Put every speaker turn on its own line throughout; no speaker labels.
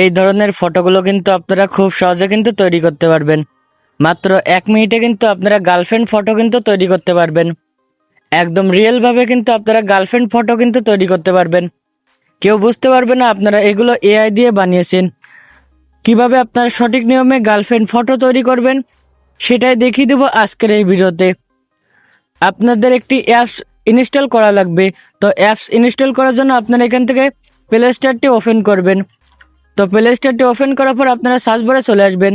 এই ধরনের ফটোগুলো কিন্তু আপনারা খুব সহজে কিন্তু তৈরি করতে পারবেন। মাত্র এক মিনিটে কিন্তু আপনারা গার্লফ্রেন্ড ফটো কিন্তু তৈরি করতে পারবেন। একদম রিয়েলভাবে কিন্তু আপনারা গার্লফ্রেন্ড ফটো কিন্তু তৈরি করতে পারবেন। কেউ বুঝতে পারবে না আপনারা এগুলো এআই দিয়ে বানিয়েছেন। কীভাবে আপনারা সঠিক নিয়মে গার্লফ্রেন্ড ফটো তৈরি করবেন, সেটাই দেখিয়ে দেবো আজকের এই ভিডিওতে। আপনাদের একটি অ্যাপস ইনস্টল করা লাগবে। তো অ্যাপস ইনস্টল করার জন্য আপনারা এখান থেকে প্লে স্টোরটি ওপেন করবেন। তো প্লে স্টোরটি ওপেন করার পর আপনারা সার্চ বারে চলে আসবেন।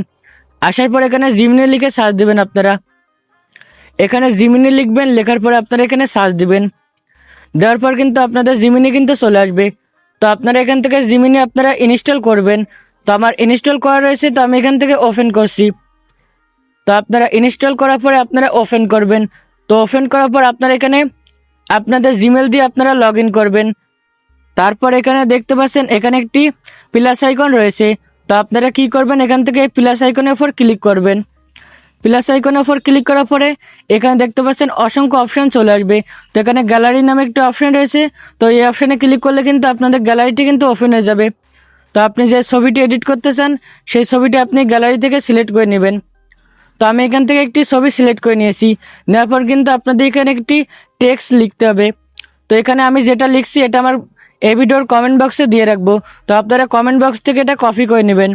আসার পর এখানে জিমিনি লিখে সার্চ দেবেন আপনারা। এখানে জিমিনি লিখবেন, লেখার পরে আপনারা এখানে সার্চ দিবেন। দেওয়ার পর কিন্তু আপনাদের জিমিনি কিন্তু চলে আসবে। তো আপনারা এখান থেকে জিমিনি আপনারা ইনস্টল করবেন। তো আমার ইনস্টল করা রয়েছে, তো আমি এখান থেকে ওপেন করছি। তো আপনারা ইনস্টল করার পরে আপনারা ওপেন করবেন। তো ওপেন করার পর আপনারা এখানে আপনাদের জিমেল দিয়ে আপনারা লগ করবেন। তারপর এখানে দেখতে পাচ্ছেন, এখানে একটি প্লাস আইকন রয়েছে। তো আপনারা কি করবেন? এখান থেকে প্লাস আইকনের উপর ক্লিক করবেন। প্লাস আইকনের উপর ক্লিক করার পরে এখানে দেখতে পাচ্ছেন অসংখ্য অপশান চলে আসবে। তো এখানে গ্যালারি নামে একটি অপশন রয়েছে। তো এই অপশানে ক্লিক করলে কিন্তু আপনাদের গ্যালারিটি কিন্তু ওপেন হয়ে যাবে। তো আপনি যে ছবিটি এডিট করতে চান, সেই ছবিটি আপনি গ্যালারি থেকে সিলেক্ট করে নেবেন। তো আমি এখান থেকে একটি ছবি সিলেক্ট করে নিয়েছি। নেওয়ার পর কিন্তু আপনাদের এখানে একটি টেক্সট লিখতে হবে। তো এখানে আমি যেটা লিখছি, এটা আমার এই ভিডিওর কমেন্ট বক্সে দিয়ে রাখব। তো আপনারা কমেন্ট বক্স থেকে এটা কপি করে নেবেন।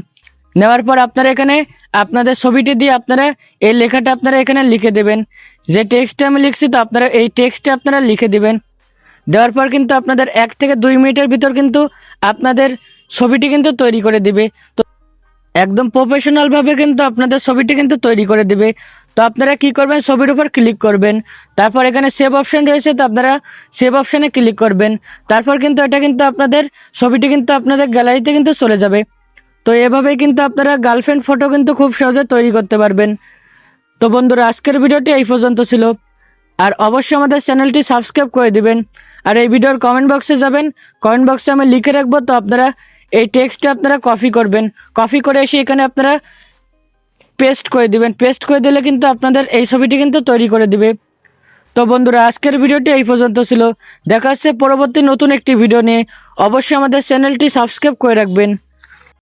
নেওয়ার পর আপনারা এখানে আপনাদের ছবিটি দিয়ে আপনারা এই লেখাটা আপনারা এখানে লিখে দেবেন। যে টেক্সটটা আমি লিখছি, তো আপনারা এই টেক্সটটা আপনারা লিখে দেবেন। দেওয়ার পর কিন্তু আপনাদের এক থেকে দুই মিনিটের ভিতর কিন্তু আপনাদের ছবিটি কিন্তু তৈরি করে দিবে। তো একদম প্রফেশনালভাবে কিন্তু আপনাদের ছবিটি কিন্তু তৈরি করে দিবে। তো আপনারা কি করবেন? ছবির উপর ক্লিক করবেন। তারপর এখানে সেভ অপশন রয়েছে, তো আপনারা সেভ অপশনে ক্লিক করবেন। তারপর কিন্তু এটা কিন্তু আপনাদের, ছবিটি কিন্তু আপনাদের গ্যালারিতে কিন্তু চলে যাবে। তো এভাবেই কিন্তু আপনারা গার্লফ্রেন্ড ফটো কিন্তু খুব সহজে তৈরি করতে পারবেন। তো বন্ধুরা, আজকের ভিডিওটি এই পর্যন্ত ছিল। আর অবশ্যই আমাদের চ্যানেলটি সাবস্ক্রাইব করে দিবেন। আর এই ভিডিওর কমেন্ট বক্সে যাবেন। কমেন্ট বক্সে আমি লিখে রাখব, তো আপনারা এই টেক্সটটা আপনারা কপি করবেন। কপি করে এসে এখানে আপনারা পেস্ট করে দিবেন। পেস্ট করে দিলে কিন্তু আপনাদের এই ছবিটি কিন্তু তৈরি করে দিবে। তো বন্ধুরা, আজকের ভিডিওটি এই পর্যন্ত ছিল। দেখা হচ্ছে পরবর্তী নতুন একটি ভিডিও নিয়ে। অবশ্যই আমাদের চ্যানেলটি সাবস্ক্রাইব করে রাখবেন।